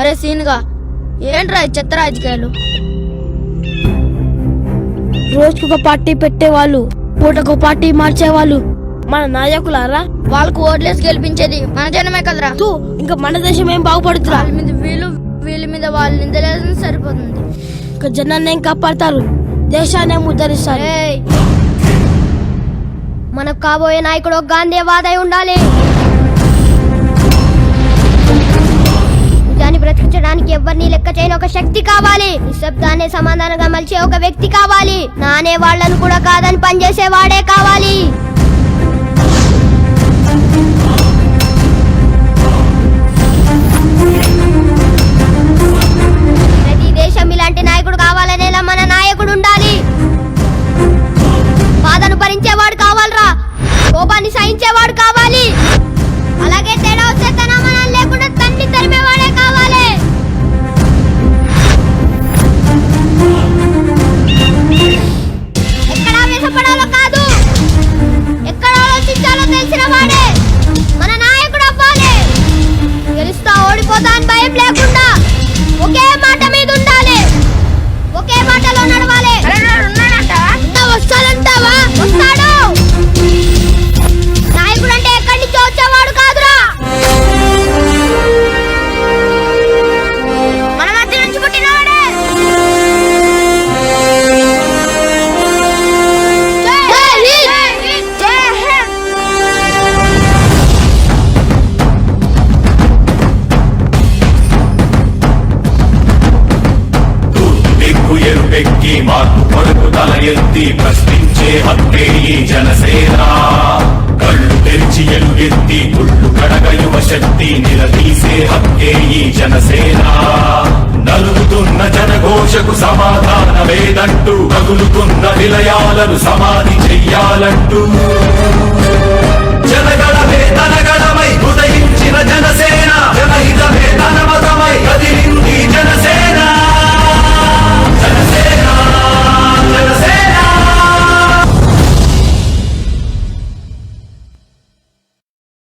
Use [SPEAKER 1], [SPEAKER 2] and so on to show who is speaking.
[SPEAKER 1] అరే సీన్గా. ఏంట్రా చెత్త రాజకీయాలు?
[SPEAKER 2] రోజుకొక పార్టీ పెట్టేవాళ్ళు పూటకు పార్టీ మార్చేవాళ్ళు. మన నాయకులారా?
[SPEAKER 1] వాళ్ళకు ఓట్లేసి గెలిపించేది మన జనమే కదరా.
[SPEAKER 2] తూ ఇంకా మన దేశం ఏం బాగుపడుతురా
[SPEAKER 1] వాళ్ళ మీద వీళ్ళు వీళ్ళ మీద వాళ్ళు నిందలేదని సరిపోతుంది.
[SPEAKER 2] ఇంకా జనాన్ని ఏం కాపాడతారు? దేశాన్ని ఏం ఉద్ధరిస్తారు?
[SPEAKER 3] మనకు కాబోయే నాయకుడు ఒక గాంధీవాదై ఉండాలి. బ్రతికించడానికి ఎవరిని లెక్క చేయని ఒక శక్తి కావాలి. నిశ్శబ్దాన్ని సమాధానంగా మలిచే ఒక వ్యక్తి కావాలి. నానే వాళ్ళను కూడా కాదని పనిచేసే వాడే కావాలి. ప్రతి దేశం ఇలాంటి నాయకుడు కావాలనేలా మన నాయకుడు ఉండాలి. బాధను భరించేవాడు కావాలరా? కోపాన్ని సహించేవాడు కావాలి
[SPEAKER 4] black వెక్కి మార్పు కొరకు తల ఎత్తి ప్రశ్నించే హక్కే ఈ జనసేన. కళ్ళు తెరిచి ఎలుగెత్తి గుళ్ళు కడగ యువ శక్తి నిలదీసే హక్కే ఈ జనసేన. నలుగుతున్న జనఘోషకు సమాధానమేదంటూ కదులుతున్న నిలయాలను సమాధి చెయ్యాలంటూ.